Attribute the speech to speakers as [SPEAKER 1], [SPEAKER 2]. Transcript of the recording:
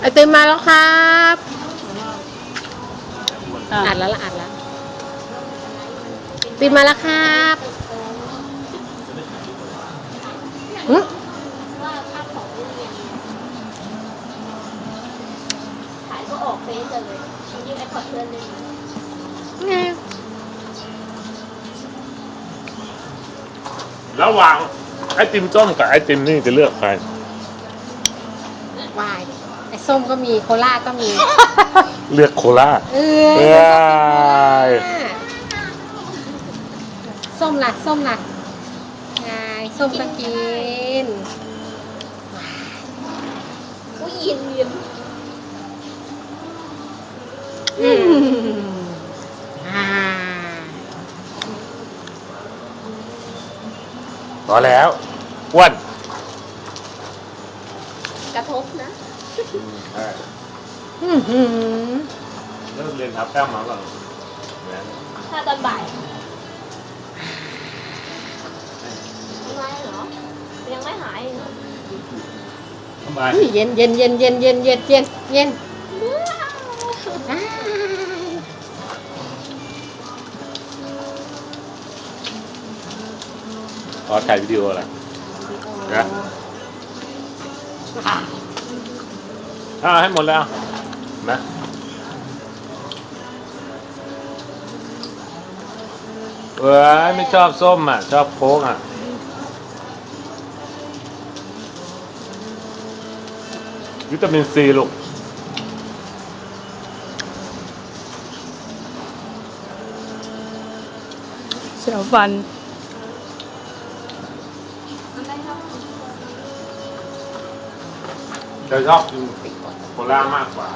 [SPEAKER 1] ไอติมมาแล้วครับ
[SPEAKER 2] อั
[SPEAKER 1] ดแล้วละอัดแล้วติมมาแล้วครับหื
[SPEAKER 3] ระ
[SPEAKER 4] หว่างไอติมส้มกับไอติมนี่จะเลือกใคร
[SPEAKER 1] วาย ส้มก็มีโคลาก็มี
[SPEAKER 4] เลือกโคลา
[SPEAKER 1] เอ
[SPEAKER 4] เอ้
[SPEAKER 1] อย
[SPEAKER 4] ย
[SPEAKER 1] ส้มล่ะส้มล่ะไงส้มก็กิน
[SPEAKER 3] อุ้ยยินยิน
[SPEAKER 1] อืมอ่า
[SPEAKER 4] พอแล้วอ้วน
[SPEAKER 3] กระทบนะ
[SPEAKER 1] อื้อหือ
[SPEAKER 4] เริ่มเรียนทับแต้มมาก่อน
[SPEAKER 3] ถ้าตอนบ่ายไมเหรอ ยังไม่หายเหรอ
[SPEAKER 4] ทำไม
[SPEAKER 1] อุ้ยเย็นเย็นเย็นเย็นเย็นเย็นเย็นเย็นอ้าย
[SPEAKER 4] ขอถ่ายวิดีโออะไรนะ อ่าให้หมดแล้วนะเอ้ยไม่ชอบส้มอะ ชอบโค้กอะวิตามินซีลูก
[SPEAKER 2] เสียวฟัน
[SPEAKER 4] จะชอบกิน โคลามากกว่า